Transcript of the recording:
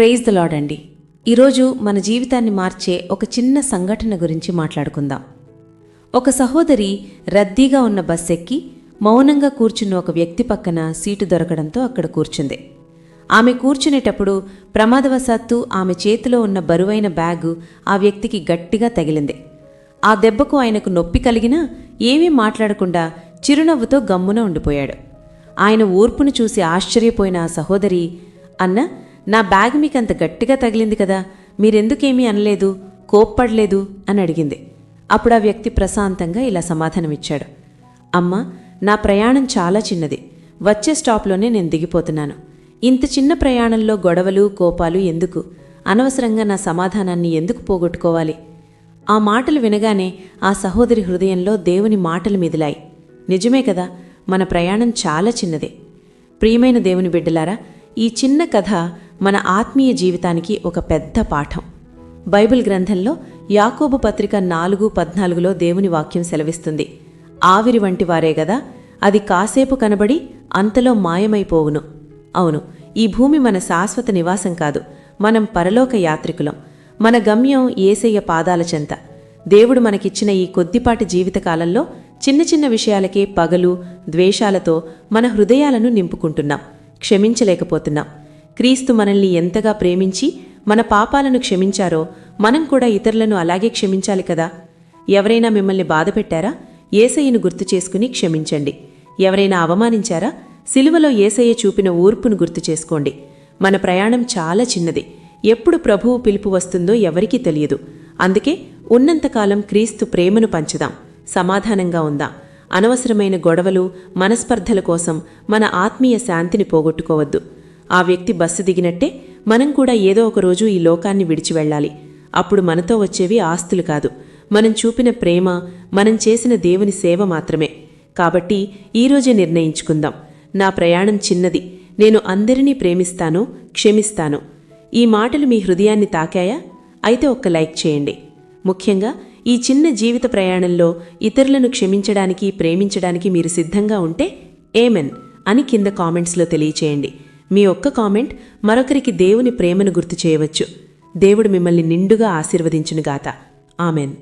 Praise the lord అండి. ఈరోజు మన జీవితాన్ని మార్చే ఒక చిన్న సంఘటన గురించి మాట్లాడుకుందాం. ఒక సహోదరి రద్దీగా ఉన్న బస్ ఎక్కి మౌనంగా కూర్చున్న ఒక వ్యక్తి పక్కన సీటు దొరకడంతో అక్కడ కూర్చుంది. ఆమె కూర్చునేటప్పుడు ప్రమాదవశాత్తు ఆమె చేతిలో ఉన్న బరువైన బ్యాగు ఆ వ్యక్తికి గట్టిగా తగిలింది. ఆ దెబ్బకు ఆయనకు నొప్పి కలిగినా ఏమీ మాట్లాడకుండా చిరునవ్వుతో గమ్మున ఉండిపోయాడు. ఆయన ఊర్పును చూసి ఆశ్చర్యపోయిన ఆ సహోదరి అన్న నా బ్యాగ్ మీకు అంత గట్టిగా తగిలింది కదా మీరెందుకేమీ అనలేదు కోప్పడలేదు అని అడిగింది. అప్పుడు ఆ వ్యక్తి ప్రశాంతంగా ఇలా సమాధానమిచ్చాడు. అమ్మా నా ప్రయాణం చాలా చిన్నది. వచ్చే స్టాప్లోనే నేను దిగిపోతున్నాను. ఇంత చిన్న ప్రయాణంలో గొడవలు కోపాలు ఎందుకు? అనవసరంగా నా సమాధానాన్ని ఎందుకు పోగొట్టుకోవాలి? ఆ మాటలు వినగానే ఆ సహోదరి హృదయంలో దేవుని మాటలు మిదిలాయి. నిజమే కదా మన ప్రయాణం చాలా చిన్నదే. ప్రియమైన దేవుని బిడ్డలారా ఈ చిన్న కథ మన ఆత్మీయ జీవితానికి ఒక పెద్ద పాఠం. బైబిల్ గ్రంథంలో యాకోబు పత్రిక నాలుగు పద్నాలుగులో దేవుని వాక్యం సెలవిస్తుంది. ఆవిరి వంటి వారే గదా అది కాసేపు కనబడి అంతలో మాయమైపోవును. అవును ఈ భూమి మన శాశ్వత నివాసం కాదు మనం పరలోక యాత్రికులం. మన గమ్యం ఏసయ్య పాదాల చెంత. దేవుడు మనకిచ్చిన ఈ కొద్దిపాటి జీవితకాలంలో చిన్న చిన్న విషయాలకే పగలు ద్వేషాలతో మన హృదయాలను నింపుకుంటున్నాం. క్షమించలేకపోతున్నాం. క్రీస్తు మనల్ని ఎంతగా ప్రేమించి మన పాపాలను క్షమించారో మనం కూడా ఇతరులను అలాగే క్షమించాలి కదా? ఎవరైనా మిమ్మల్ని బాధపెట్టారా? ఏసయ్యను గుర్తు చేసుకుని క్షమించండి. ఎవరైనా అవమానించారా? సిలువలో ఏసయ్య చూపిన ఊర్పును గుర్తు చేసుకోండి. మన ప్రయాణం చాలా చిన్నది. ఎప్పుడు ప్రభువు పిలుపు వస్తుందో ఎవరికీ తెలియదు. అందుకే ఉన్నంతకాలం క్రీస్తు ప్రేమను పంచుదాం. సమాధానంగా ఉందాం. అనవసరమైన గొడవలు మనస్పర్ధల కోసం మన ఆత్మీయ శాంతిని పోగొట్టుకోవద్దు. ఆ వ్యక్తి బస్సు దిగినట్టే మనం కూడా ఏదో ఒక రోజు ఈ లోకాన్ని విడిచి వెళ్ళాలి. అప్పుడు మనతో వచ్చేవి ఆస్తులు కాదు. మనం చూపిన ప్రేమ మనం చేసిన దేవుని సేవ మాత్రమే. కాబట్టి ఈరోజే నిర్ణయించుకుందాం. నా ప్రయాణం చిన్నది. నేను అందరినీ ప్రేమిస్తాను క్షమిస్తాను. ఈ మాటలు మీ హృదయాన్ని తాకాయా? అయితే ఒక్క లైక్ చేయండి. ముఖ్యంగా ఈ చిన్న జీవిత ప్రయాణంలో ఇతరులను క్షమించడానికి ప్రేమించడానికి మీరు సిద్ధంగా ఉంటే ఏమెన్ అని కింద కామెంట్స్లో తెలియచేయండి. మీ ఒక్క కామెంట్ మరొకరికి దేవుని ప్రేమను గుర్తు చేయవచ్చు. దేవుడు మిమ్మల్ని నిండుగా ఆశీర్వదించునుగాత ఆమెన్.